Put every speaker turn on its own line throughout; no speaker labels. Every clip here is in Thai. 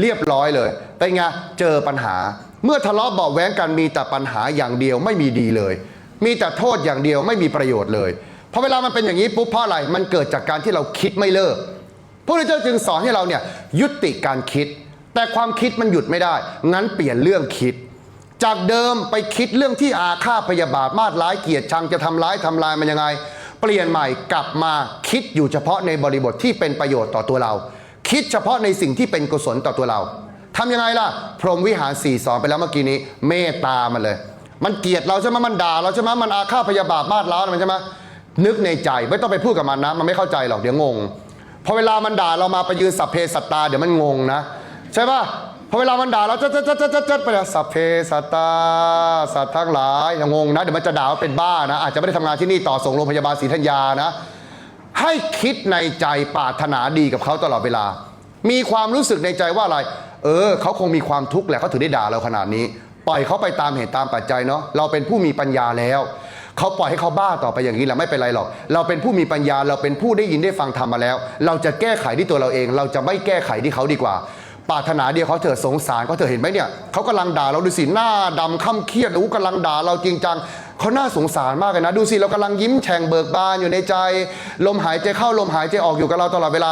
เรียบร้อยเลยเป็นไงเจอปัญหา เมื่อทะเลาะเบาแว้งกันมีแต่ปัญหาอย่างเดียวไม่มีดีเลย มีแต่โทษอย่างเดียวไม่มีประโยชน์เลยพอเวลามันเป็นอย่างนี้ปุ๊บเพราะอะไรมันเกิดจากการที่เราคิดไม่เลิกพระพุทธเจ้าจึงสอนให้เราเนี่ยยุติการคิด แต่ความคิดมันหยุดไม่ได้ งั้นเปลี่ยนเรื่องคิด จากเดิมไปคิดเรื่องที่อาฆาตพยาบาทมาดร้ายเกียดชังจะทำร้ายทำลายมันยังไง เปลี่ยนใหม่กลับมาคิดอยู่เฉพาะในบริบทที่เป็นประโยชน์ต่อตัวเรา คิดเฉพาะในสิ่งที่เป็นกุศลต่อตัวเราทำยังไงล่ะ พรหมวิหารสี่สอนไปแล้วเมื่อกี้นี้ เมตตามันเลย มันเกลียดเราใช่ไหมมันด่าเราใช่ไหมมันอาฆาตพยาบาทมาดร้ายมันใช่ไหมนึกในใจไม่ต้องไปพูดกับมันนะ มันไม่เข้าใจหรอกเดี๋ยวงงพอเวลามันด่าเรามาไปยืนสัพเพสัตตา เดี๋ยวมันงงนะ ใช่ป่ะพอเวลามันด่าเราจัดจัดจัดจัดจัดไปเลยสัพเพสัตตาสัตว์ทั้งหลายอย่างงงนะเดี๋ยวมันจะด่าว่าเป็นบ้านะ อาจจะไม่ได้ทำงานที่นี่ต่อส่งโรงพยาบาลศรีธัญญานะ ให้คิดในใจปรารถนาดีกับเขาตลอดเวลา มีความรู้สึกในใจว่าอะไร เออ เขาคงมีความทุกข์แหละเขาถึงได้ด่าเราขนาดนี้ ปล่อยเขาไปตามเหตุตามปัจจัยเนาะเราเป็นผู้มีปัญญาแล้วเขาปล่อยให้เขาบ้าต่อไปอย่างนี้แหละไม่เป็นไรหรอก เราเป็นผู้มีปัญญาเราเป็นผู้ได้ยินได้ฟังธรรมมาแล้ว เราจะแก้ไขที่ตัวเราเอง เราจะไม่แก้ไขที่เขาดีกว่าปรารถนาเดียวเขาเถอะสงสารเขาเถอะเห็นไหมเนี่ยเขากำลังด่าเราดูสิหน้าดำค่ำเครียดอู้กำลังด่าเราจริงจัง เขาน่าสงสารมากเลยนะ ดูสิเรากำลังยิ้มแฉ่งเบิกบานอยู่ในใจ ลมหายใจเข้าลมหายใจออกอยู่กับเราตลอดเวลา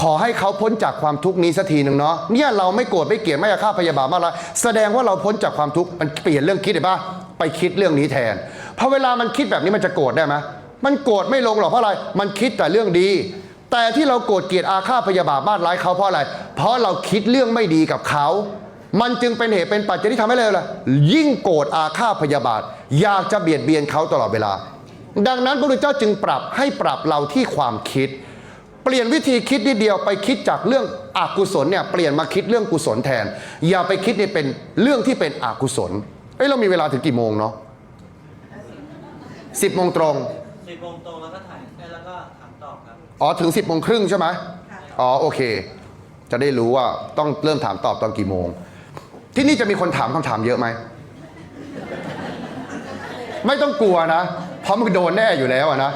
ขอให้เขาพ้นจากความทุกข์นี้สักทีหนึ่งเนาะเนี่ยเราไม่โกรธไม่เกลียดไม่อาฆาตพยาบาทมากแล้วแสดงว่าเราพ้นจากความทุกข์มันเปลี่ยนเรื่องคิดได้ปะไปคิดเรื่องนี้แทนพอเวลามันคิดแบบนี้มันจะโกรธได้ไหมมันโกรธไม่ลงหรอกเพราะอะไร มันคิดแต่เรื่องดี แต่ที่เราโกรธเกลียดอาฆาตพยาบาทมาดร้ายเขาเพราะอะไร เพราะเราคิดเรื่องไม่ดีกับเขา มันจึงเป็นเหตุเป็นปัจจัยที่ทำให้เลยล่ะยิ่งโกรธอาฆาตพยาบาท อยากจะเบียดเบียนเขาตลอดเวลา ดังนั้นพระพุทธเจ้าจึงปรับให้ปรับเราที่ความคิด เปลี่ยนวิธีคิดนิดเดียวไปคิดจากเรื่องอกุศลเนี่ยเปลี่ยนมาคิดเรื่องกุศลแทน อย่าไปคิดในเป็นเรื่องที่เป็นอกุศลเอ้ยเรามีเวลาถึงกี่โมงเนาะสิบโมงตรง
สิบโมงตรงแล้วก็ถ่ายแล้วก็ถามตอบครับ
อ๋อถึงสิบโมงครึ่งใช่ไหมอ๋อโอเค จะได้รู้ว่าต้องเริ่มถามตอบตอนกี่โมง ที่นี่จะมีคนถามคำถามเยอะไหม ไม่ต้องกลัวนะ เพราะมันโดนแน่อยู่แล้วนะ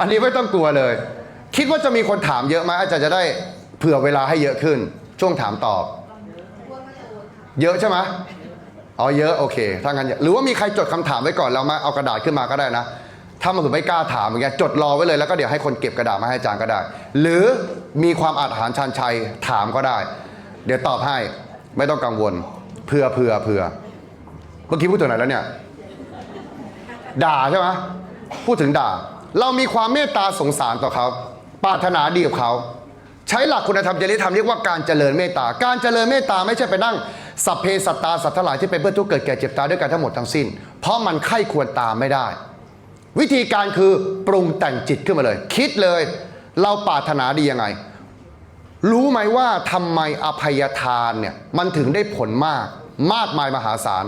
อันนี้ไม่ต้องกลัวเลย คิดว่าจะมีคนถามเยอะไหมอาจารย์จะได้เผื่อเวลาให้เยอะขึ้น ช่วงถามตอบ เยอะใช่ไหมอ๋อเยอะโอเค ถ้างั้นอย่าหรือว่ามีใครจดคำถามไว้ก่อนแล้วมาเอากระดาษขึ้นมาก็ได้นะ ถ้ามันถึงไม่กล้าถามอย่างเงี้ยจดรอไว้เลยแล้วก็เดี๋ยวให้คนเก็บกระดาษมาให้อาจารย์ก็ได้ หรือมีความอาจหารชันชัยถามก็ได้ เดี๋ยวตอบให้ ไม่ต้องกังวลเผื่อเผื่อเผื่อเมื่อกี้พูดถึงไหนแล้วเนี่ย ด่าใช่ไหมพูดถึงด่า เรามีความเมตตาสงสารต่อเขาปรารถนาดีกับเขาใช้หลักคุณธรรมจริยธรรมเรียกว่าการเจริญเมตตา การเจริญเมตตาไม่ใช่ไปนั่งสัพเพสัตตาสัตว์ทั้งหลายที่เป็นเพื่อนทุกเกิดแก่เจ็บตายด้วยกันทั้งหมดทั้งสิ้น เพราะมันไข้ควรตามไม่ได้ วิธีการคือปรุงแต่งจิตขึ้นมาเลย คิดเลย เราปรารถนาดียังไง รู้ไหมว่าทำไมอภัยทานเนี่ยมันถึงได้ผลมาก มากมายมหาศาล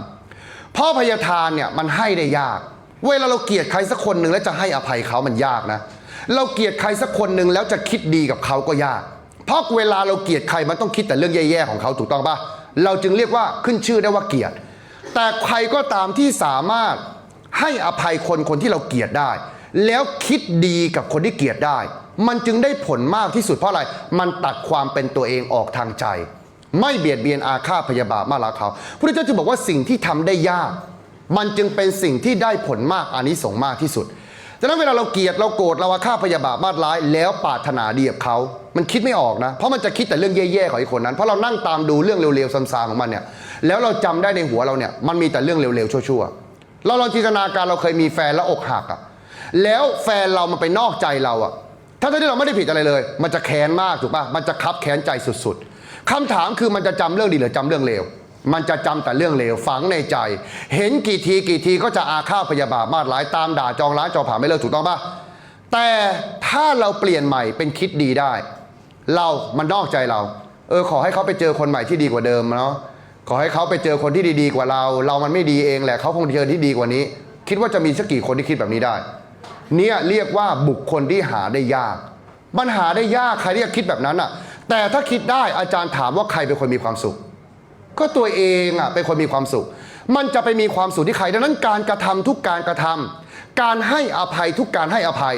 เพราะอภัยทานเนี่ยมันให้ได้ยาก เวลาเราเกลียดใครสักคนหนึ่งแล้วจะให้อภัยเขามันยากนะ เราเกลียดใครสักคนหนึ่งแล้วจะคิดดีกับเขาก็ยาก เพราะเวลาเราเกลียดใครมันต้องคิดแต่เรื่องแย่ๆของเขาถูกต้องปะเราจึงเรียกว่าขึ้นชื่อได้ว่าเกลียด แต่ใครก็ตามที่สามารถให้อภัยคนคนที่เราเกลียดได้ แล้วคิดดีกับคนที่เกลียดได้ มันจึงได้ผลมากที่สุดเพราะอะไร มันตัดความเป็นตัวเองออกทางใจ ไม่เบียดเบียนอาฆาตพยาบาทมาลาเขาพระเจ้าจึงบอกว่าสิ่งที่ทำได้ยาก มันจึงเป็นสิ่งที่ได้ผลมากอานิสงส์มากที่สุดฉะนั้นเวลาเราเกลียดเราโกรธเราอาฆาตพยาบาทมาร้าย แล้วปาถนาดีกับเขามันคิดไม่ออกนะ เพราะมันจะคิดแต่เรื่องแย่ๆของไอ้คนนั้น เพราะเรานั่งตามดูเรื่องเร็วๆซ้ำๆของมันเนี่ย แล้วเราจำได้ในหัวเราเนี่ย มันมีแต่เรื่องเร็วๆชั่วๆ เราลองจินตนาการเราเคยมีแฟนแล้วอกหักอะแล้วแฟนเรามันไปนอกใจเราอะ ถ้าที่เราไม่ได้ผิดอะไรเลย มันจะแค้นมากถูกปะมันจะคับแค้นใจสุดๆคำถามคือมันจะจำเรื่องดีหรือจำเรื่องเลว มันจะจำแต่เรื่องเลวฝังในใจ เห็นกี่ทีกี่ทีก็จะอาฆาตพยาบาทมาดร้ายตามด่าจองร้ายจองผ่าไม่เลิกถูกต้องปะแต่ถ้าเราเปลี่ยนใหม่เป็นคิดดีได้ เรามันนอกใจเรา เออขอให้เขาไปเจอคนใหม่ที่ดีกว่าเดิมเนาะ ขอให้เขาไปเจอคนที่ดีๆกว่าเรา เรามันไม่ดีเองแหละเขาคงเจอที่ดีกว่านี้ คิดว่าจะมีสักกี่คนที่คิดแบบนี้ได้ เนี่ยเรียกว่าบุคคลที่หาได้ยากมันหาได้ยากใครที่จะคิดแบบนั้นอะ แต่ถ้าคิดได้อาจารย์ถามว่าใครเป็นคนมีความสุข ก็ตัวเองอะเป็นคนมีความสุข มันจะไปมีความสุขที่ใครดังนั้นการกระทำทุกการกระทำการให้อภัยทุกการให้อภัย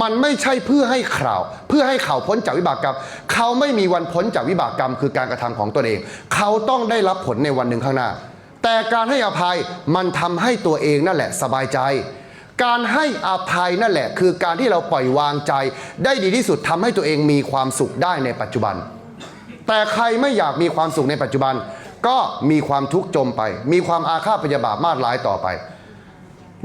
มันไม่ใช่เพื่อให้ข่าว เพื่อให้เขาพ้นจากวิบากกรรม เขาไม่มีวันพ้นจากวิบากกรรม คือการกระทำของตนเอง เขาต้องได้รับผลในวันหนึ่งข้างหน้า แต่การให้อภัยมันทำให้ตัวเองนั่นแหละสบายใจ การให้อภัยนั่นแหละ คือการที่เราปล่อยวางใจ ได้ดีที่สุดทำให้ตัวเองมีความสุขได้ในปัจจุบัน แต่ใครไม่อยากมีความสุขในปัจจุบัน ก็มีความทุกข์จมไป มีความอาฆาตพยาบาทมาดร้ายต่อไป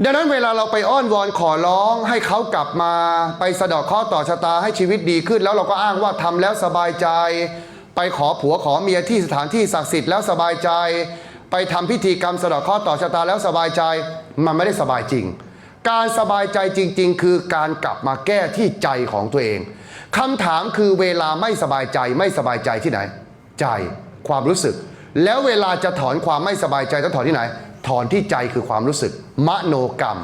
ดังนั้นเวลาเราไปอ้อนวอนขอร้องให้เขากลับมาไปสะดอกข้อต่อชะตาให้ชีวิตดีขึ้น แล้วเราก็อ้างว่าทำแล้วสบายใจ ไปขอผัวขอเมียที่สถานที่ศักดิ์สิทธิ์แล้วสบายใจ ไปทำพิธีกรรมสะดอกข้อต่อชะตาแล้วสบายใจ มันไม่ได้สบายจริง การสบายใจจริง ๆ คือการกลับมาแก้ที่ใจของตัวเองคำถามคือเวลาไม่สบายใจไม่สบายใจที่ไหน ใจความรู้สึก แล้วเวลาจะถอนความไม่สบายใจต้องถอนที่ไหน ถอนที่ใจคือความรู้สึก มโนกรรม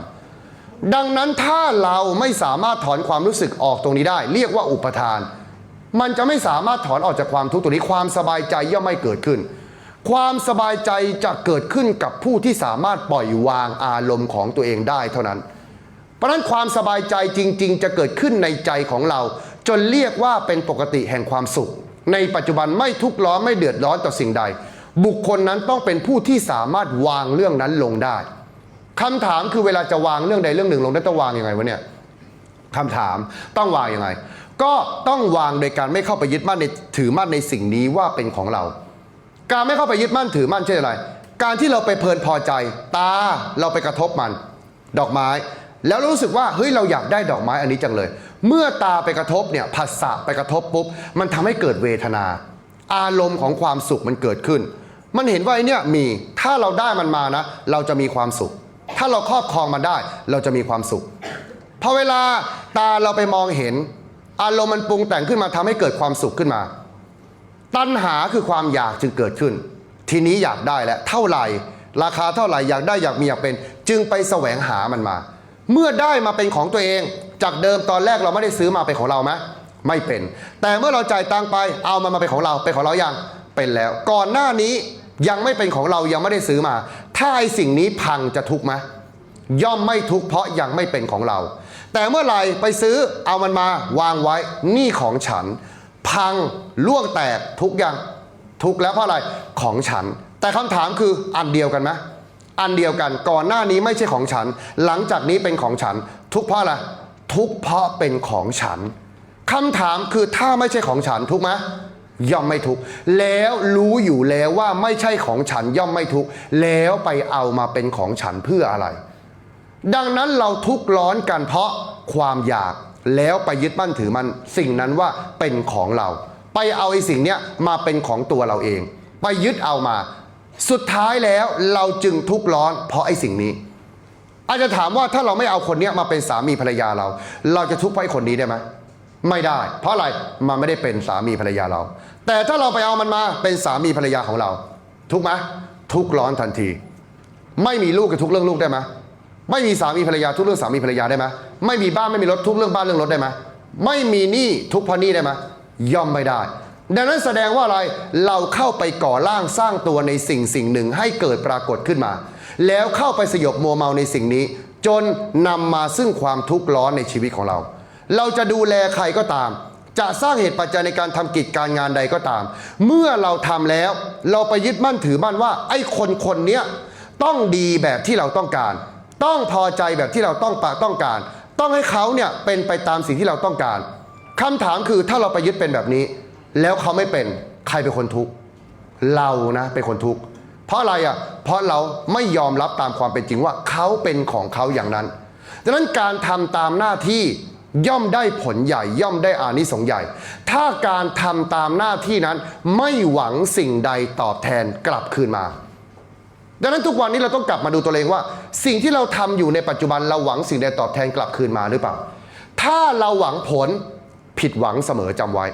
ดังนั้นถ้าเราไม่สามารถถอนความรู้สึกออกตรงนี้ได้ เรียกว่าอุปทาน มันจะไม่สามารถถอนออกจากความทุกข์ตรงนี้ความสบายใจย่อมไม่เกิดขึ้น ความสบายใจจะเกิดขึ้นกับผู้ที่สามารถปล่อยวางอารมณ์ของตัวเองได้เท่านั้น เพราะนั้นความสบายใจจริง ๆ จะเกิดขึ้นในใจของเรา จนเรียกว่าเป็นปกติแห่งความสุข ในปัจจุบันไม่ทุกข์ร้อนไม่เดือดร้อนต่อสิ่งใด บุคคลนั้นต้องเป็นผู้ที่สามารถวางเรื่องนั้นลงได้คำถามคือเวลาจะวางเรื่องใดเรื่องหนึ่งลงได้ต้องวางยังไงวะเนี่ยคำถามต้องวางยังไง ก็ต้องวางโดยการไม่เข้าไปยึดมั่นในถือมั่นในสิ่งนี้ว่าเป็นของเรา การไม่เข้าไปยึดมั่นถือมั่นเช่นอะไร การที่เราไปเพลินพอใจ ตาเราไปกระทบมัน ดอกไม้ แล้วรู้สึกว่าเฮ้ยเราอยากได้ดอกไม้อันนี้จังเลย เมื่อตาไปกระทบเนี่ยผัสสะไปกระทบปุ๊บมันทำให้เกิดเวทนา อารมณ์ของความสุขมันเกิดขึ้น มันเห็นว่าไอ้เนี่ยมีถ้าเราได้มันมานะ เราจะมีความสุข ถ้าเราครอบครองมันได้ เราจะมีความสุขพอเวลาตาเราไปมองเห็น อารมณ์มันปรุงแต่งขึ้นมาทำให้เกิดความสุขขึ้นมา ตัณหาคือความอยากจึงเกิดขึ้น ทีนี้อยากได้แล้วเท่าไหร่ ราคาเท่าไหร่อยากได้อยากมีอยากเป็น จึงไปแสวงหามันมา เมื่อได้มาเป็นของตัวเอง จากเดิมตอนแรกเราไม่ได้ซื้อมาเป็นของเราไหมไม่เป็น แต่เมื่อเราจ่ายตังไปเอามันมาเป็นของเราเป็นของเรายังเป็นแล้ว ก่อนหน้านี้ยังไม่เป็นของเรายังไม่ได้ซื้อมา ถ้าไอสิ่งนี้พังจะทุกข์ไหมย่อมไม่ทุกข์เพราะยังไม่เป็นของเรา แต่เมื่อไหร่ไปซื้อเอามันมาวางไว้นี่ของฉัน พังล่วงแตกทุกอย่างทุกแล้วเพราะอะไรของฉัน แต่คำถามคืออันเดียวกันไหมอันเดียวกันก่อนหน้านี้ไม่ใช่ของฉัน หลังจากนี้เป็นของฉัน ทุกเพราะอะไรทุกเพราะเป็นของฉันคำถามคือถ้าไม่ใช่ของฉันทุกไหมย่อมไม่ทุกแล้วรู้อยู่แล้วว่าไม่ใช่ของฉันย่อมไม่ทุกแล้วไปเอามาเป็นของฉันเพื่ออะไร ดังนั้นเราทุกข์ร้อนกันเพราะความอยาก แล้วไปยึดมั่นถือมันสิ่งนั้นว่าเป็นของเรา ไปเอาไอ้สิ่งเนี้ยมาเป็นของตัวเราเอง ไปยึดเอามา สุดท้ายแล้วเราจึงทุกข์ร้อน เพราะไอ้สิ่งนี้ อาจจะถามว่าถ้าเราไม่เอาคนเนี้ยมาเป็นสามีภรรยาเรา เราจะทุกข์เพราะคนนี้ได้ไหมไม่ได้ เพราะอะไรมันไม่ได้เป็นสามีภรรยาเรา แต่ถ้าเราไปเอามันมาเป็นสามีภรรยาของเรา ทุกไหมทุกข์ร้อนทันที ไม่มีลูกกับทุกเรื่องลูกได้ไหม ไม่มีสามีภรรยาทุกเรื่องสามีภรรยาได้ไหมไม่มีบ้านไม่มีรถทุกเรื่องบ้านเรื่องรถได้ไหมไม่มีหนี้ทุกพราะหนี้ได้ไหมย่อมไม่ได้ ดังนั้นแสดงว่าอะไรเราเข้าไปก่อร่างสร้างตัวในสิ่งสิ่งหนึ่งให้เกิดปรากฏขึ้นมา แล้วเข้าไปสยบมัวเมาในสิ่งนี้ จนนำมาซึ่งความทุกข์ร้อนในชีวิตของเรา เราจะดูแลใครก็ตาม จะสร้างเหตุปัจจัยในการทำกิจการงานใดก็ตาม เมื่อเราทำแล้ว เราไปยึดมั่นถือมั่นว่า ไอ้คนคนเนี้ยต้องดีแบบที่เราต้องการ ต้องพอใจแบบที่เราต้องปะต้องการ ต้องให้เขาเนี่ยเป็นไปตามสิ่งที่เราต้องการคำถามคือถ้าเราไปยึดเป็นแบบนี้ แล้วเขาไม่เป็นใครเป็นคนทุกข์เรานะเป็นคนทุกข์เพราะอะไรอะเพราะเราไม่ยอมรับตามความเป็นจริงว่าเขาเป็นของเขาอย่างนั้นดังนั้นการทำตามหน้าที่ย่อมได้ผลใหญ่ย่อมได้อานิสงส์ใหญ่ ถ้าการทำตามหน้าที่นั้นไม่หวังสิ่งใดตอบแทนกลับคืนมา ดังนั้นทุกวันนี้เราต้องกลับมาดูตัวเองว่า สิ่งที่เราทำอยู่ในปัจจุบันเราหวังสิ่งใดตอบแทนกลับคืนมาหรือเปล่า ถ้าเราหวังผลผิดหวังเสมอจำไว้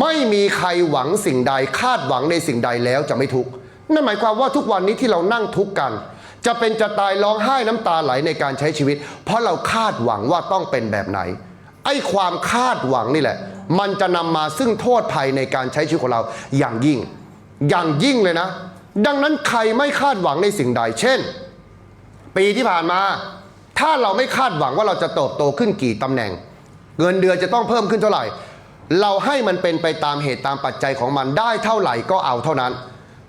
ไม่มีใครหวังสิ่งใดคาดหวังในสิ่งใดแล้วจะไม่ทุกข์นั่นหมายความว่าทุกวันนี้ที่เรานั่งทุกข์กัน จะเป็นจะตายร้องไห้น้ำตาไหลในการใช้ชีวิต เพราะเราคาดหวังว่าต้องเป็นแบบไหน ไอ้ความคาดหวังนี่แหละ มันจะนำมาซึ่งโทษภัยในการใช้ชีวิตของเราอย่างยิ่ง อย่างยิ่งเลยนะ ดังนั้นใครไม่คาดหวังในสิ่งใด เช่น ปีที่ผ่านมา ถ้าเราไม่คาดหวังว่าเราจะเติบโตขึ้นกี่ตำแหน่ง เงินเดือนจะต้องเพิ่มขึ้นเท่าไหร่ เราให้มันเป็นไปตามเหตุตามปัจจัยของมันได้เท่าไหร่ก็เอาเท่านั้น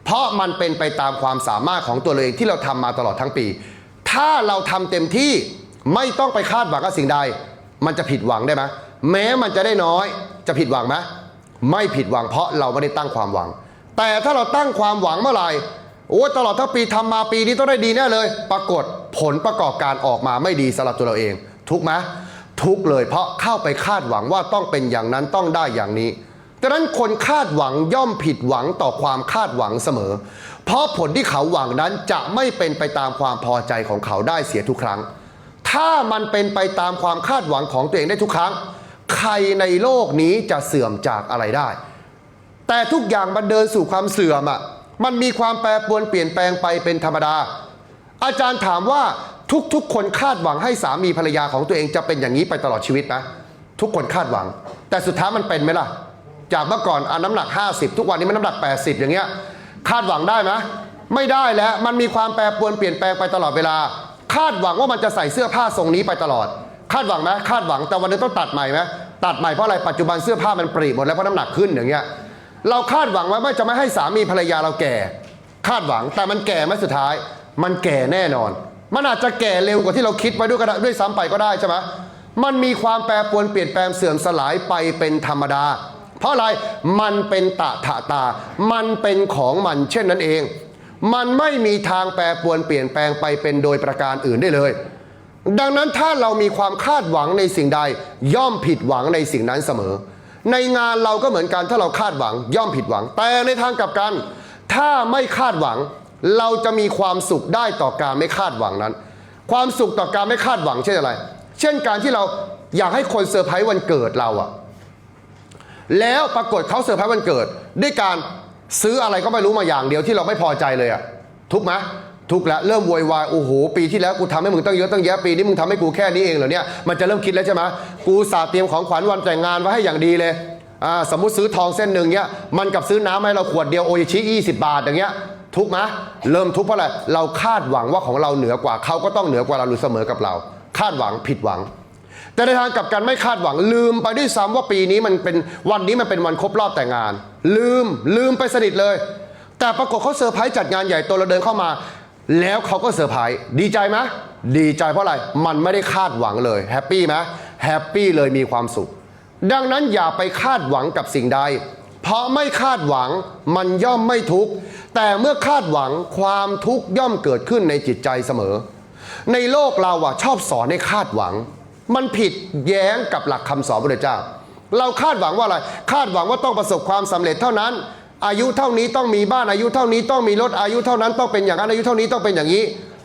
เพราะมันเป็นไปตามความสามารถของตัวเราเองที่เราทำมาตลอดทั้งปี ถ้าเราทำเต็มที่ไม่ต้องไปคาดหวังกับสิ่งใด มันจะผิดหวังได้ไหมแม้มันจะได้น้อย จะผิดหวังไหมไม่ผิดหวังเพราะเราไม่ได้ตั้งความหวัง แต่ถ้าเราตั้งความหวังเมื่อไหร่โอ้ตลอดทั้งปีทำมาปีนี้ต้องได้ดีแน่เลย ปรากฏผลประกอบการออกมาไม่ดีสำหรับตัวเราเอง ทุกไหมทุกเลยเพราะเข้าไปคาดหวังว่าต้องเป็นอย่างนั้นต้องได้อย่างนี้ดังนั้นคนคาดหวังย่อมผิดหวังต่อความคาดหวังเสมอ เพราะผลที่เขาหวังนั้นจะไม่เป็นไปตามความพอใจของเขาได้เสียทุกครั้ง ถ้ามันเป็นไปตามความคาดหวังของตัวเองได้ทุกครั้ง ใครในโลกนี้จะเสื่อมจากอะไรได้ แต่ทุกอย่างมันเดินสู่ความเสื่อมอะมันมีความแปรปรวนเปลี่ยนแปลงไปเป็นธรรมดา อาจารย์ถามว่าทุกๆ คนคาดหวังให้สามีภรรยาของตัวเองจะเป็นอย่างนี้ไปตลอดชีวิตนะทุกคนคาดหวัง แต่สุดท้ายมันเป็นไหมล่ะ จากเมื่อก่อนอาน้ำหนัก 50 ทุกวันนี้มันน้ำหนัก 80 อย่างเงี้ยคาดหวังได้ไหมไม่ได้แล้วมันมีความแปรปรวนเปลี่ยนแปลงไปตลอดเวลา คาดหวังว่ามันจะใส่เสื้อผ้าทรงนี้ไปตลอด คาดหวังไหมคาดหวังแต่วันนึงต้องตัดใหม่ไหมตัดใหม่เพราะอะไรปัจจุบันเสื้อผ้ามันปรีหมดแล้วเพราะน้ำหนักขึ้นอย่างเงี้ย เราคาดหวังไว้ว่าจะไม่ให้สามีภรรยาเราแก่ คาดหวังแต่มันแก่ไหมสุดท้าย มันแก่แน่นอน มันอาจจะแก่เร็วกว่าที่เราคิดไว้ด้วยก็ได้ด้วยซ้ำไปก็ได้ใช่ไหมมันมีความแปรปรวนเปลี่ยนแปลงเสื่อมสลายไปเป็นธรรมดา เพราะอะไรมันเป็นตะถะตา มันเป็นของมันเช่นนั้นเอง มันไม่มีทางแปรปรวนเปลี่ยนแปลงไปเป็นโดยประการอื่นได้เลย ดังนั้นถ้าเรามีความคาดหวังในสิ่งใด ย่อมผิดหวังในสิ่งนั้นเสมอ ในงานเราก็เหมือนกันถ้าเราคาดหวังย่อมผิดหวัง แต่ในทางกลับกัน ถ้าไม่คาดหวัง เราจะมีความสุขได้ต่อการไม่คาดหวังนั้น ความสุขต่อการไม่คาดหวังเช่นอะไร เช่นการที่เราอยากให้คนเซอร์ไพรส์วันเกิดเราอะแล้วปรากฏเขาเซอร์ไพรส์วันเกิด ด้วยการซื้ออะไรก็ไม่รู้มาอย่างเดียวที่เราไม่พอใจเลยอะทุกไหม ทุกข์แล้วเริ่มโวยวายโอ้โหปีที่แล้วกูทำให้มึงตั้งเยอะตั้งแยะปีนี้มึงทำให้กูแค่นี้เองเหรอเนี่ยมันจะเริ่มคิดแล้วใช่ไหมกูสาเตรียมของขวัญวันแต่งงานไว้ให้อย่างดีเลยอ่าสมมุติซื้อทองเส้นหนึ่งเนี้ยมันกับซื้อน้ำให้เราขวดเดียวโออิชิ20 บาทอย่างเงี้ยทุกข์ไหมเริ่มทุกข์เพราะอะไรเราคาดหวังว่าของเราเหนือกว่าเขาก็ต้องเหนือกว่าเราหรือเสมอกับเรา คาดหวังผิดหวัง แต่ในทางกลับกันไม่คาดหวังลืมไปด้วยซ้ำว่าปีนี้มันเป็นวันนี้มันเป็นวันครบรอบแต่งงาน ลืมลืมไปสนิทเลย แต่ปรากฏเขาเซอร์ไพรส์จัดงานใหญ่โตเราเดินเข้ามา แล้วเขาก็เซอร์ไพรส์ดีใจไหมดีใจเพราะอะไร มันไม่ได้คาดหวังเลยแฮปปี้ไหมแฮปปี้เลยมีความสุข ดังนั้นอย่าไปคาดหวังกับสิ่งใด เพราะไม่คาดหวังมันย่อมไม่ทุกข์แต่เมื่อคาดหวังความทุกข์ย่อมเกิดขึ้นในจิตใจเสมอ ในโลกเราอะชอบสอนให้คาดหวัง มันผิดแย้งกับหลักคำสอนพระเจ้า เราคาดหวังว่าอะไร คาดหวังว่าต้องประสบความสำเร็จเท่านั้น อายุเท่านี้ต้องมีบ้านอายุเท่านี้ต้องมีรถอายุเท่านั้นต้องเป็นอย่างนั้นอายุเท่านี้ต้องเป็นอย่างนี้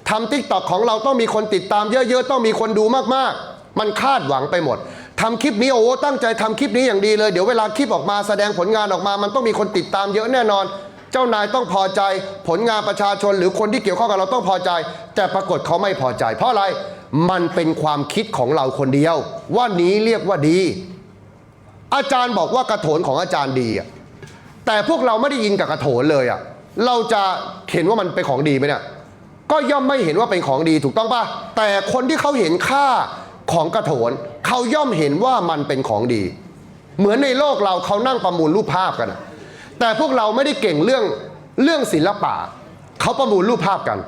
ทำทิกตอกของเราต้องมีคนติดตามเยอะๆต้องมีคนดูมากๆ มันคาดหวังไปหมดทำคลิปนี้โอ้ตั้งใจทำคลิปนี้อย่างดีเลยเดี๋ยวเวลาคลิปออกมาแสดงผลงานออกมา มันต้องมีคนติดตามเยอะแน่นอน เจ้านายต้องพอใจ ผลงานประชาชนหรือคนที่เกี่ยวข้องกับเราต้องพอใจ แต่ปรากฏเขาไม่พอใจ เพราะอะไรมันเป็นความคิดของเราคนเดียว ว่านี้เรียกว่าดี อาจารย์บอกว่ากระโถนของอาจารย์ดีอะ แต่พวกเราไม่ได้ยินกับกระโถนเลยอะเราจะเห็นว่ามันเป็นของดีไหมเนี่ยก็ย่อมไม่เห็นว่าเป็นของดีถูกต้องปะแต่คนที่เขาเห็นค่าของกระโถนเขาย่อมเห็นว่ามันเป็นของดี เหมือนในโลกเราเขานั่งประมูลรูปภาพกันอะแต่พวกเราไม่ได้เก่งเรื่องเรื่องศิลปะเขาประมูลรูปภาพกัน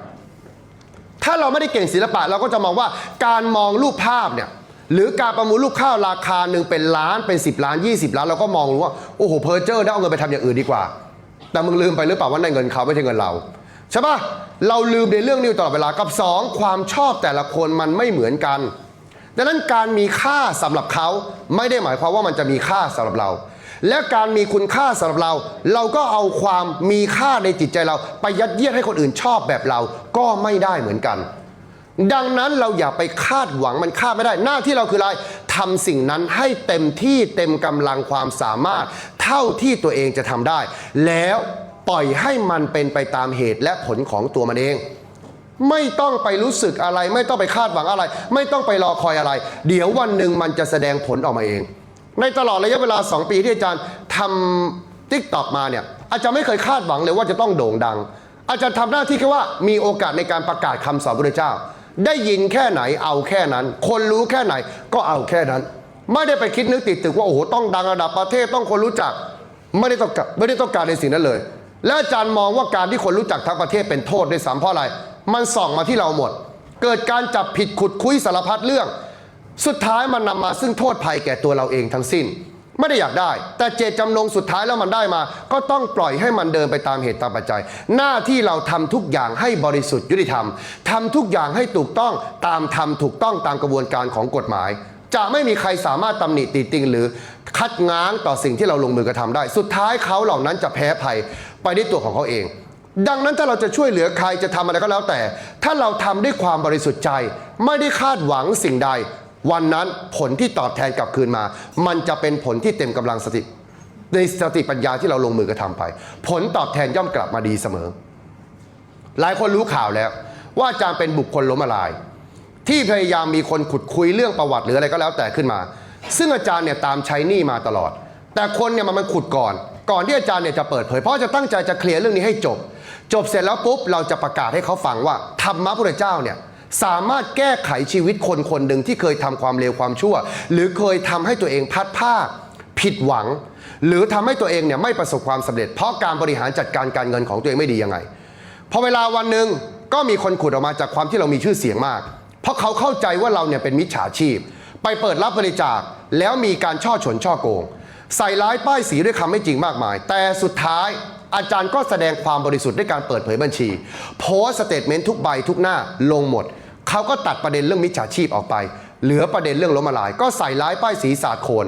ถ้าเราไม่ได้เก่งศิลปะเราก็จะมองว่าการมองรูปภาพเนี่ย หรือการประมูลรูปข้าวราคาหนึ่งเป็นล้านเป็น 10 ล้าน 20 ล้านเราก็มองรู้ว่าโอ้โหเพอร์เจอร์ได้เอาเงินไปทำอย่างอื่นดีกว่า แต่มึงลืมไปหรือเปล่าว่าในนเงินเขาไม่ใช่เงินเราใช่ปะเราลืมในเรื่องนี้ตลอดเวลากับสองความชอบแต่ละคนมันไม่เหมือนกันดังนั้นการมีค่าสำหรับเขาไม่ได้หมายความว่ามันจะมีค่าสำหรับเรา และการมีคุณค่าสำหรับเรา เราก็เอาความมีค่าในจิตใจเรา ไปยัดเยียดให้คนอื่นชอบแบบเราก็ไม่ได้เหมือนกัน ดังนั้นเราอย่าไปคาดหวังมันคาดไม่ได้ หน้าที่เราคืออะไรทำสิ่งนั้นให้เต็มที่เต็มกำลังความสามารถ เท่าที่ตัวเองจะทำได้ แล้วปล่อยให้มันเป็นไปตามเหตุและผลของตัวมันเอง ไม่ต้องไปรู้สึกอะไร ไม่ต้องไปคาดหวังอะไร ไม่ต้องไปรอคอยอะไร เดี๋ยววันหนึ่งมันจะแสดงผลออกมาเอง ในตลอดระยะเวลา 2 ปีที่อาจารย์ทำทิกตอกมาเนี่ยอาจารย์ไม่เคยคาดหวังเลยว่าจะต้องโด่งดัง อาจารย์ทำหน้าที่แค่ว่ามีโอกาสในการประกาศคำสอนพระเจ้า ได้ยินแค่ไหนเอาแค่นั้น คนรู้แค่ไหนก็เอาแค่นั้น ไม่ได้ไปคิดนึกติดตึกว่าโอ้โหต้องดังระดับประเทศต้องคนรู้จัก ไม่ได้ต้องการไม่ได้ต้องการในสิ่งนั้นเลย และอาจารย์มองว่าการที่คนรู้จักทั้งประเทศเป็นโทษด้วยซ้ำเพราะอะไร มันส่องมาที่เราหมด เกิดการจับผิดขุดคุยสารพัดเรื่อง สุดท้ายมันนำมาซึ่งโทษภัยแก่ตัวเราเองทั้งสิ้น ไม่ได้อยากได้ แต่เจตจำนงสุดท้ายแล้วมันได้มา ก็ต้องปล่อยให้มันเดินไปตามเหตุตามปัจจัย หน้าที่เราทำทุกอย่างให้บริสุทธิ์ยุติธรรมทำทุกอย่างให้ถูกต้องตามทำถูกต้องตามกระบวนการของกฎหมาย จะไม่มีใครสามารถตำหนิติติงหรือคัดง้างต่อสิ่งที่เราลงมือกระทำได้ สุดท้ายเขาเหล่านั้นจะแพ้ภัยไปด้วยตัวของเขาเอง ดังนั้นถ้าเราจะช่วยเหลือใครจะทำอะไรก็แล้วแต่ ถ้าเราทำด้วยความบริสุทธิ์ใจ ไม่ได้คาดหวังสิ่งใด วันนั้นผลที่ตอบแทนกลับคืนมา มันจะเป็นผลที่เต็มกำลังสติในสติปัญญาที่เราลงมือกระทำไป ผลตอบแทนย่อมกลับมาดีเสมอ หลายคนรู้ข่าวแล้ว ว่าอาจารย์เป็นบุคคลล้มละลาย ที่พยายามมีคนขุดคุยเรื่องประวัติหรืออะไรก็แล้วแต่ขึ้นมา ซึ่งอาจารย์เนี่ยตามใช้หนี้มาตลอด แต่คนเนี่ยมันมันขุดก่อน ก่อนที่อาจารย์เนี่ยจะเปิดเผยเพราะจะตั้งใจจะเคลียร์เรื่องนี้ให้จบ จบเสร็จแล้วปุ๊บเราจะประกาศให้เขาฟังว่าธรรมะพุทธเจ้าเนี่ย สามารถแก้ไขชีวิตคนคนหนึ่งที่เคยทำความเลวความชั่ว หรือเคยทำให้ตัวเองพัดพราผิดหวัง หรือทำให้ตัวเองเนี่ยไม่ประสบความสำเร็จ เพราะการบริหารจัดการการเงินของตัวเองไม่ดียังไงพอเวลาวันหนึ่งก็มีคนขุดออกมาจากความที่เรามีชื่อเสียงมาก เพราะเขาเข้าใจว่าเราเนี่ยเป็นมิจฉาชีพ ไปเปิดรับบริจาคแล้วมีการช่อฉนช่อโกง ใส่ร้ายป้ายสีด้วยคำไม่จริงมากมาย แต่สุดท้าย อาจารย์ก็แสดงความบริสุทธิ์ด้วยการเปิดเผยบัญชี โพสต์สเตทเมนต์ทุกใบทุกหน้าลงหมด เขาก็ตัดประเด็นเรื่องมิจฉาชีพออกไป เหลือประเด็นเรื่องล้มละลาย ก็ใส่ร้ายป้ายสีสาดโคน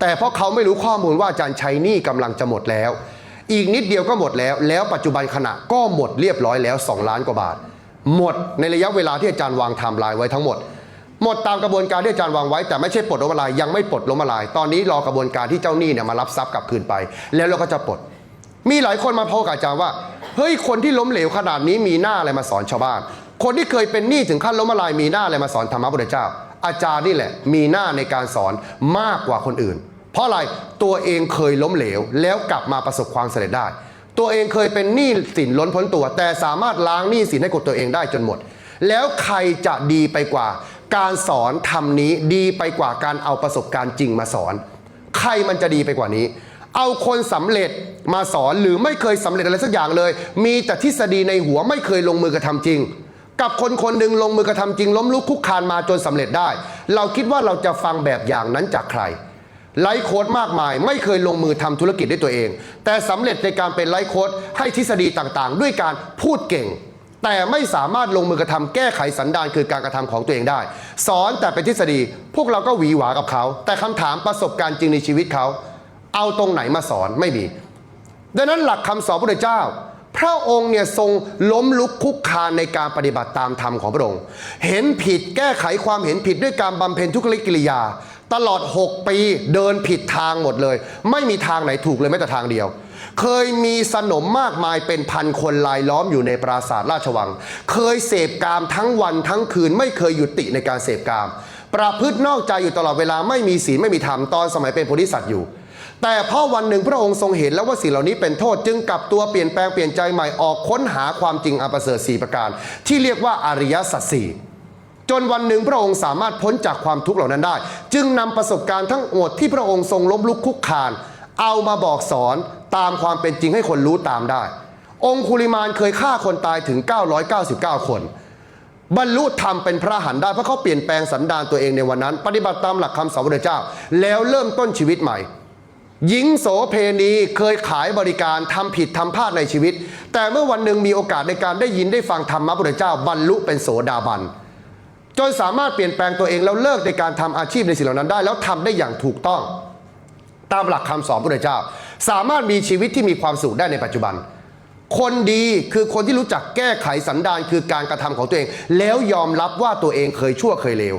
แต่เพราะเขาไม่รู้ข้อมูลว่าอาจารย์ช้หนี้กำลังจะหมดแล้ว อีกนิดเดียวก็หมดแล้ว แล้วปัจจุบันขณะก็หมดเรียบร้อยแล้ว 2 ล้านกว่าบาท หมดในระยะเวลาที่อาจารย์วางไทม์ไลน์ไว้ทั้งหมดหมดตามกระบวนการที่อาจารย์วางไว้แต่ไม่ใช่ปลดล้มละลายยังไม่ปลดล้มละลาย ตอนนี้รอกระบวนการที่เจ้าหนี้เนี่ยมารับทรัพย์กลับคืนไป แล้วเราก็จะปลด มีหลายคนมาพบกับอาจารย์ว่า เฮ้ยคนที่ล้มเหลวขนาดนี้มีหน้าอะไรมาสอนชาวบ้าน คนที่เคยเป็นหนี้ถึงขั้นล้มละลายมีหน้าอะไรมาสอนธรรมะพุทธเจ้า อาจารย์นี่แหละ มีหน้าในการสอนมากกว่าคนอื่น เพราะอะไรตัวเองเคยล้มเหลว แล้วกลับมาประสบความสำเร็จได้ ตัวเองเคยเป็นหนี้สินล้นพ้นตัว แต่สามารถล้างหนี้สินให้กับตัวเองได้จนหมด แล้วใครจะดีไปกว่า การสอนทำนี้ดีไปกว่าการเอาประสบการณ์จริงมาสอน ใครมันจะดีไปกว่านี้ เอาคนสำเร็จมาสอนหรือไม่เคยสำเร็จอะไรสักอย่างเลย มีแต่ทฤษฎีในหัวไม่เคยลงมือกระทำจริง กับคนคนหนึ่งลงมือกระทำจริง ล้มลุกคุกคานมาจนสำเร็จได้ เราคิดว่าเราจะฟังแบบอย่างนั้นจากใครไลฟ์โค้ดมากมาย ไม่เคยลงมือทำธุรกิจด้วยตัวเอง แต่สำเร็จในการเป็นไลฟ์โค้ดให้ทฤษฎีต่างๆ ด้วยการพูดเก่ง แต่ไม่สามารถลงมือกระทำแก้ไขสันดานคือการกระทำของตัวเองได้ สอนแต่เป็นทฤษฎีพวกเราก็หวีหวากับเขา แต่คำถามประสบการณ์จริงในชีวิตเขา เอาตรงไหนมาสอนไม่มี ดังนั้นหลักคำสอนพระพุทธเจ้า พระองค์เนี่ยทรงล้มลุกคุกคานในการปฏิบัติตามธรรมของพระองค์ เห็นผิดแก้ไขความเห็นผิดด้วยการบำเพ็ญทุกขกิริยา ตลอด 6 ปีเดินผิดทางหมดเลย ไม่มีทางไหนถูกเลยแม้แต่ทางเดียวเคยมีสนมมากมายเป็นพันคนลายล้อมอยู่ในปราสาทราชวัง เคยเสพกามทั้งวันทั้งคืนไม่เคยหยุดติในการเสพกาม ประพฤตินอกใจอยู่ตลอดเวลาไม่มีศีลไม่มีธรรมตอนสมัยเป็นโพธิสัตว์อยู่ แต่พอวันหนึ่งพระองค์ทรงเห็นแล้วว่าสิ่งเหล่านี้เป็นโทษจึงกลับตัวเปลี่ยนแปลงเปลี่ยนใจใหม่ออกค้นหาความจริงอันประเสริฐสีประการ ที่เรียกว่าอริยสัจสี่จนวันหนึ่งพระองค์สามารถพ้นจากความทุกข์เหล่านั้นได้ จึงนำประสบการณ์ทั้งหมดที่พระองค์ทรงล้มลุกคุกคาน เอามาบอกสอนตามความเป็นจริงให้คนรู้ตามได้ องคุลิมานเคยฆ่าคนตายถึง 999 คน บรรลุธรรมเป็นพระอรหันต์ได้เพราะเขาเปลี่ยนแปลงสันดานตัวเองในวันนั้น ปฏิบัติตามหลักคำสอนพระเจ้า แล้วเริ่มต้นชีวิตใหม่ หญิงโสเพณีเคยขายบริการทำผิดทำพลาดในชีวิต แต่เมื่อวันหนึ่งมีโอกาสในการได้ยินได้ฟังธรรมะพุทธเจ้าบรรลุเป็นโสดาบัน จนสามารถเปลี่ยนแปลงตัวเองแล้วเลิกในการทำอาชีพในสิ่งเหล่านั้นได้ แล้วทำได้อย่างถูกต้อง ตามหลักคำสอนพระพุทธเจ้า สามารถมีชีวิตที่มีความสุขได้ในปัจจุบัน คนดีคือคนที่รู้จักแก้ไขสันดานคือการกระทำของตัวเอง แล้วยอมรับว่าตัวเองเคยชั่วเคยเลว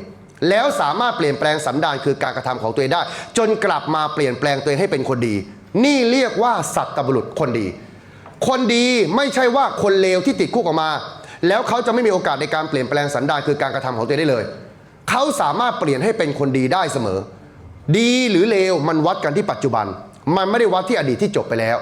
แล้วสามารถเปลี่ยนแปลงสันดานคือการกระทำของตัวเองได้ จนกลับมาเปลี่ยนแปลงตัวเองให้เป็นคนดี นี่เรียกว่าสัตบุรุษคนดี คนดีไม่ใช่ว่าคนเลวที่ติดคุกออกมา แล้วเขาจะไม่มีโอกาสในการเปลี่ยนแปลงสันดานคือการกระทำของตัวเองได้เลย เขาสามารถเปลี่ยนให้เป็นคนดีได้เสมอ ดีหรือเลวมันวัดกันที่ปัจจุบัน มันไม่ได้วัดที่อดีตที่จบไปแล้ว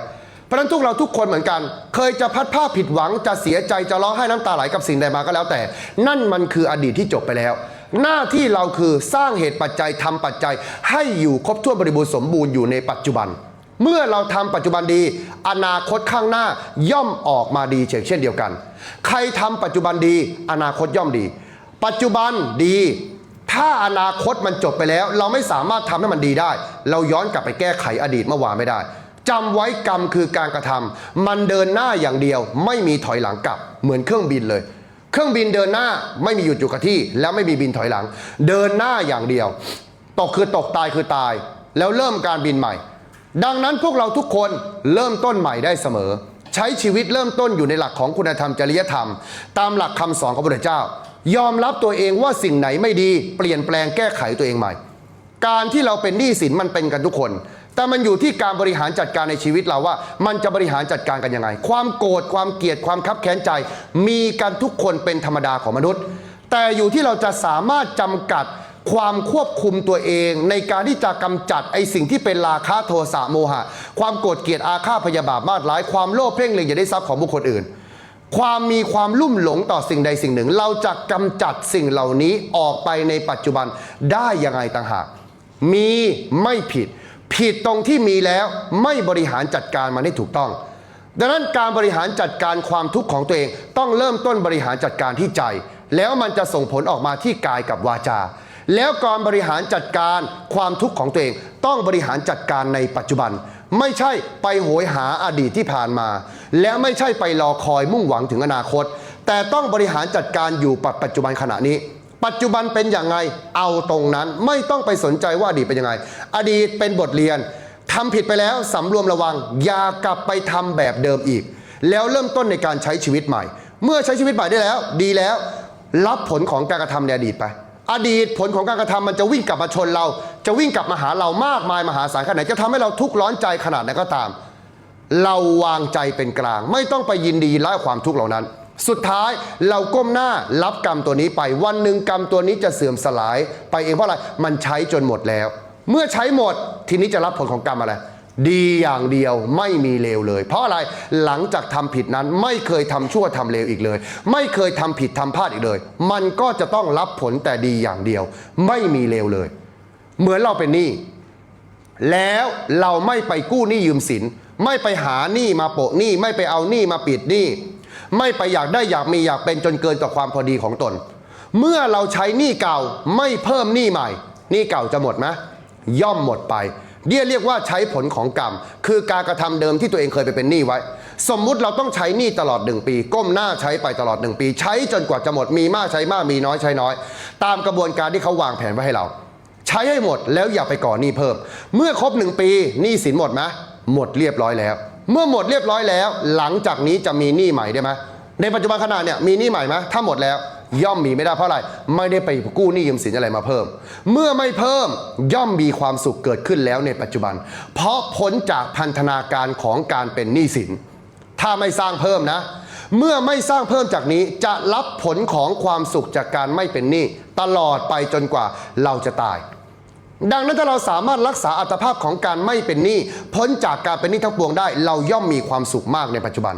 เพราะฉะนั้นทุกเราทุกคนเหมือนกัน เคยจะพัดผ้าผิดหวังจะเสียใจจะร้องไห้น้ำตาไหลกับสิ่งใดมาก็แล้วแต่ นั่นมันคืออดีตที่จบไปแล้ว หน้าที่เราคือสร้างเหตุปัจจัยทำปัจจัย ให้อยู่ครบถ้วนบริบูรณ์สมบูรณ์อยู่ในปัจจุบัน เมื่อเราทำปัจจุบันดี อนาคตข้างหน้าย่อมออกมาดีเช่นเช่นเดียวกัน ใครทำปัจจุบันดี อนาคตย่อมดี ปัจจุบันดี ถ้าอนาคตมันจบไปแล้ว เราไม่สามารถทำให้มันดีได้ เราย้อนกลับไปแก้ไขอดีตเมื่อวานไม่ได้จำไว้กรรมคือการกระทำมันเดินหน้าอย่างเดียวไม่มีถอยหลังกลับเหมือนเครื่องบินเลย เครื่องบินเดินหน้าไม่มีหยุดอยู่กับที่ แล้วไม่มีบินถอยหลัง เดินหน้าอย่างเดียว ตกคือตกตายคือตาย แล้วเริ่มการบินใหม่ ดังนั้นพวกเราทุกคนเริ่มต้นใหม่ได้เสมอ ใช้ชีวิตเริ่มต้นอยู่ในหลักของคุณธรรมจริยธรรม ตามหลักคำสอนของพระพุทธเจ้า ยอมรับตัวเองว่าสิ่งไหนไม่ดี เปลี่ยนแปลงแก้ไขตัวเองใหม่ การที่เราเป็นหนี้สินมันเป็นกันทุกคน แต่มันอยู่ที่การบริหารจัดการในชีวิตเราว่า มันจะบริหารจัดการกันยังไง ความโกรธความเกลียดความคับแค้นใจ มีกันทุกคนเป็นธรรมดาของมนุษย์ แต่อยู่ที่เราจะสามารถจำกัดความควบคุมตัวเองในการที่จะกำจัดไอสิ่งที่เป็นราคะโทสะโมหะ ความโกรธเกลียดอาฆาตพยาบาทมาดร้ายความโลภเพ่งเล็งอย่าได้ทรัพย์ของบุคคลอื่น ความมีความลุ่มหลงต่อสิ่งใดสิ่งหนึ่ง เราจะกำจัดสิ่งเหล่านี้ออกไปในปัจจุบันได้ยังไงต่างหากมีไม่ผิด ผิดตรงที่มีแล้วไม่บริหารจัดการมันให้ถูกต้อง ดังนั้นการบริหารจัดการความทุกข์ของตัวเอง ต้องเริ่มต้นบริหารจัดการที่ใจ แล้วมันจะส่งผลออกมาที่กายกับวาจา แล้วการบริหารจัดการความทุกข์ของตัวเอง ต้องบริหารจัดการในปัจจุบัน ไม่ใช่ไปโหยหาอดีตที่ผ่านมา และไม่ใช่ไปรอคอยมุ่งหวังถึงอนาคต แต่ต้องบริหารจัดการอยู่ปัจจุบันขณะนี้ ปัจจุบันเป็นอย่างไงเอาตรงนั้นไม่ต้องไปสนใจว่าอดีตเป็นยังไง อดีตเป็นบทเรียนทำผิดไปแล้วสำรวมระวัง อย่ากลับไปทำแบบเดิมอีก แล้วเริ่มต้นในการใช้ชีวิตใหม่ เมื่อใช้ชีวิตใหม่ได้แล้ว ดีแล้ว รับผลของการกระทำในอดีตไป อดีตผลของการกระทำมันจะวิ่งกลับมาชนเรา จะวิ่งกลับมาหาเรามากมายมหาศาลขนาดไหนจะทำให้เราทุกข์ร้อนใจขนาดไหนก็ตาม เราวางใจเป็นกลาง ไม่ต้องไปยินดีไล่ความทุกข์เหล่านั้น สุดท้ายเราก้มหน้ารับกรรมตัวนี้ไป วันหนึ่งกรรมตัวนี้จะเสื่อมสลาย ไปเองเพราะอะไรมันใช้จนหมดแล้ว เมื่อใช้หมดทีนี้จะรับผลของกรรมอะไร ดีอย่างเดียวไม่มีเลวเลย เพราะอะไรหลังจากทำผิดนั้นไม่เคยทำชั่วทำเลวอีกเลย ไม่เคยทำผิดทำพลาดอีกเลย มันก็จะต้องรับผลแต่ดีอย่างเดียว ไม่มีเลวเลย เหมือนเราเป็นหนี้แล้วเราไม่ไปกู้หนี้ยืมสิน ไม่ไปหาหนี้มาโปะหนี้ไม่ไปเอาหนี้มาปิดหนี้ ไม่ไปอยากได้อยากมีอยากเป็นจนเกินต่อความพอดีของตน เมื่อเราใช้หนี้เก่าไม่เพิ่มหนี้ใหม่หนี้เก่าจะหมดไหมย่อมหมดไปเรียกเรียกว่าใช้ผลของกรรม คือการกระทำเดิมที่ตัวเองเคยไปเป็นหนี้ไว้ สมมุติเราต้องใช้หนี้ตลอดหนึ่งปี ก้มหน้าใช้ไปตลอดหนึ่งปี ใช้จนกว่าจะหมดมีมากใช้มากมีน้อยใช้น้อย ตามกระบวนการที่เขาวางแผนไว้ให้เรา ใช้ให้หมดแล้วอย่าไปก่อหนี้เพิ่ม เมื่อครบหนึ่งปีหนี้สินหมดไหมหมดเรียบร้อยแล้ว เมื่อหมดเรียบร้อยแล้ว หลังจากนี้จะมีหนี้ใหม่ได้ไหมในปัจจุบันขณะเนี่ยมีหนี้ใหม่ไหมถ้าหมดแล้วย่อมมีไม่ได้เพราะอะไรไม่ได้ไปกู้หนี้ยืมสินอะไรมาเพิ่ม เมื่อไม่เพิ่มย่อมมีความสุขเกิดขึ้นแล้วในปัจจุบัน เพราะพ้นจากพันธนาการของการเป็นหนี้สิน ถ้าไม่สร้างเพิ่มนะ เมื่อไม่สร้างเพิ่มจากนี้จะรับผลของความสุขจากการไม่เป็นหนี้ตลอดไปจนกว่าเราจะตาย ดังนั้นถ้าเราสามารถรักษาอัตภาพของการไม่เป็นหนี้พ้นจากการเป็นหนี้ทั้งปวงได้ เราย่อมมีความสุขมากในปัจจุบัน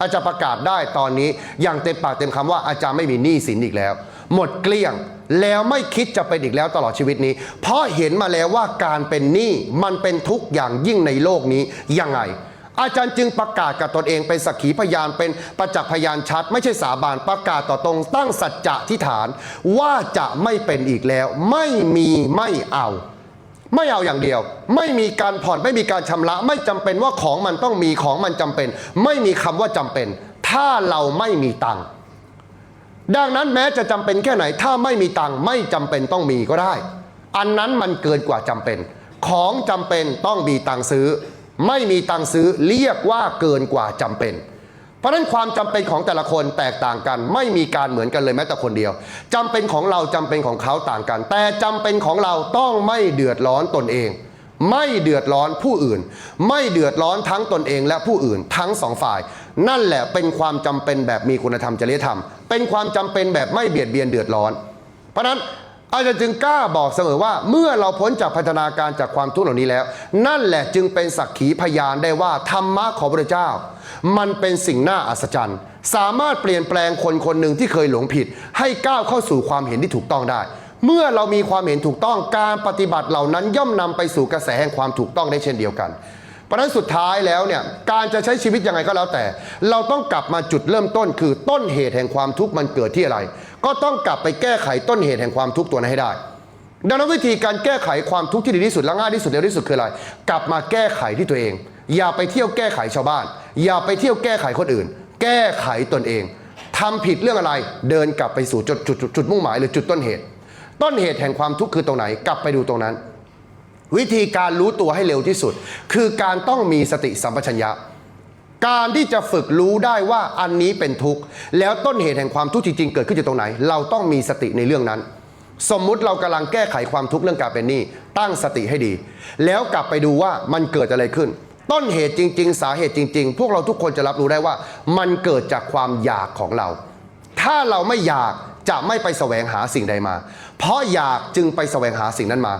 อาจารย์ประกาศได้ตอนนี้อย่างเต็มปากเต็มคำว่าอาจารย์ไม่มีหนี้สินอีกแล้ว หมดเกลี้ยงแล้วไม่คิดจะเป็นอีกแล้วตลอดชีวิตนี้ เพราะเห็นมาแล้วว่าการเป็นหนี้มันเป็นทุกข์อย่างยิ่งในโลกนี้ยังไง อาจารย์จึงประกาศกับตนเองเป็นสักขีพยานเป็นประจักษ์พยานชัด ไม่ใช่สาบานประกาศต่อตรงตั้งสัจจะที่ฐานว่าจะไม่เป็นอีกแล้ว ไม่มีไม่เอา ไม่เอาอย่างเดียว ไม่มีการผ่อนไม่มีการชำระ ไม่จำเป็นว่าของมันต้องมีของมันจำเป็น ไม่มีคำว่าจำเป็น ถ้าเราไม่มีตังค์ดังนั้นแม้จะจำเป็นแค่ไหน ถ้าไม่มีตังค์ไม่จำเป็นต้องมีก็ได้ อันนั้นมันเกินกว่าจำเป็น ของจำเป็นต้องมีตังค์ซื้อ ไม่มีตังค์ซื้อเรียกว่าเกินกว่าจำเป็น เพราะนั้นความจำเป็นของแต่ละคนแตกต่างกัน ไม่มีการเหมือนกันเลยแม้แต่คนเดียวจำเป็นของเราจำเป็นของเขาต่างกัน แต่จำเป็นของเราต้องไม่เดือดร้อนตนเอง ไม่เดือดร้อนผู้อื่น ไม่เดือดร้อนทั้งตนเองและผู้อื่นทั้งสองฝ่าย นั่นแหละเป็นความจำเป็นแบบมีคุณธรรมจริยธรรม เป็นความจำเป็นแบบไม่เบียดเบียนเดือดร้อน เพราะนั้น อาจารย์จึงกล้าบอกเสมอว่า เมื่อเราพ้นจากพัฒนาการจากความทุกข์เหล่านี้แล้ว นั่นแหละจึงเป็นสักขีพยานได้ว่าธรรมะของพระเจ้า มันเป็นสิ่งน่าอัศจรรย์ สามารถเปลี่ยนแปลงคนคนหนึ่งที่เคยหลงผิด ให้ก้าวเข้าสู่ความเห็นที่ถูกต้องได้ เมื่อเรามีความเห็นถูกต้องการปฏิบัติเหล่านั้นย่อมนำไปสู่กระแสแห่งความถูกต้องได้เช่นเดียวกันเพราะฉะนั้นสุดท้ายแล้วเนี่ยการจะใช้ชีวิตยังไงก็แล้วแต่ เราต้องกลับมาจุดเริ่มต้นคือต้นเหตุแห่งความทุกข์มันเกิดที่อะไร ก็ต้องกลับไปแก้ไขต้นเหตุแห่งความทุกข์ตัวนั้นให้ได้ ดังนั้นวิธีการแก้ไขความทุกข์ที่ดีที่สุดและง่ายที่สุดเร็วที่สุดคืออะไร กลับมาแก้ไขที่ตัวเอง อย่าไปเที่ยวแก้ไขชาวบ้าน อย่าไปเที่ยวแก้ไขคนอื่น แก้ไขตนเองทำผิดเรื่องอะไร เดินกลับไปสู่จุดจุดจุดมุ่งหมายหรือจุดต้นเหตุ ต้นเหตุแห่งความทุกข์คือตรงไหน กลับไปดูตรงนั้น วิธีการรู้ตัวให้เร็วที่สุด คือการต้องมีสติสัมปชัญญะ การที่จะฝึกรู้ได้ว่าอันนี้เป็นทุกข์ แล้วต้นเหตุแห่งความทุกข์จริงๆ เกิดขึ้นจากตรงไหน เราต้องมีสติในเรื่องนั้น สมมุติเรากำลังแก้ไขความทุกข์เรื่องการเป็นหนี้ตั้งสติให้ดี แล้วกลับไปดูว่ามันเกิดอะไรขึ้น ต้นเหตุจริง ๆ สาเหตุจริง ๆ พวกเราทุกคนจะรับรู้ได้ว่า มันเกิดจากความอยากของเรา ถ้าเราไม่อยากจะไม่ไปแสวงหาสิ่งใดมา เพราะอยากจึงไปแสวงหาสิ่งนั้นมา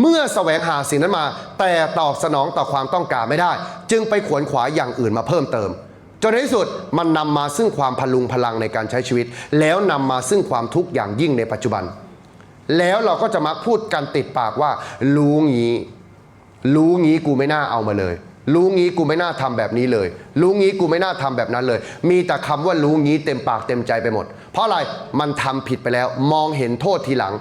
เมื่อแสวงหาสิ่งนั้นมา แต่ตอบสนองต่อความต้องการไม่ได้ จึงไปขวนขวายอย่างอื่นมาเพิ่มเติม จนในที่สุดมันนำมาซึ่งความพลุงพลังในการใช้ชีวิต แล้วนำมาซึ่งความทุกข์อย่างยิ่งในปัจจุบัน แล้วเราก็จะมักพูดกันติดปากว่า รู้งี้ รู้งี้กูไม่น่าเอามาเลย รู้งี้กูไม่น่าทำแบบนี้เลย รู้งี้กูไม่น่าทำแบบนั้นเลย มีแต่คำว่ารู้งี้เต็มปากเต็มใจไปหมด เพราะอะไร มันทำผิดไปแล้ว มองเห็นโทษทีหลัง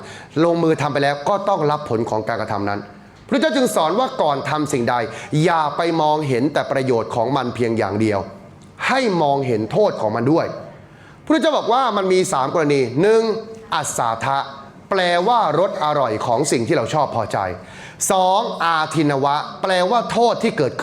ลงมือทำไปแล้วก็ต้องรับผลของการกระทำนั้น พระเจ้าจึงสอนว่าก่อนทำสิ่งใด อย่าไปมองเห็นแต่ประโยชน์ของมันเพียงอย่างเดียว ให้มองเห็นโทษของมันด้วย พระเจ้าบอกว่ามันมี 3 กรณีหนึ่งอัศาทะแปลว่ารสอร่อยของสิ่งที่เราชอบพอใจ 2. อาทินวะ แปลว่าโทษที่เกิด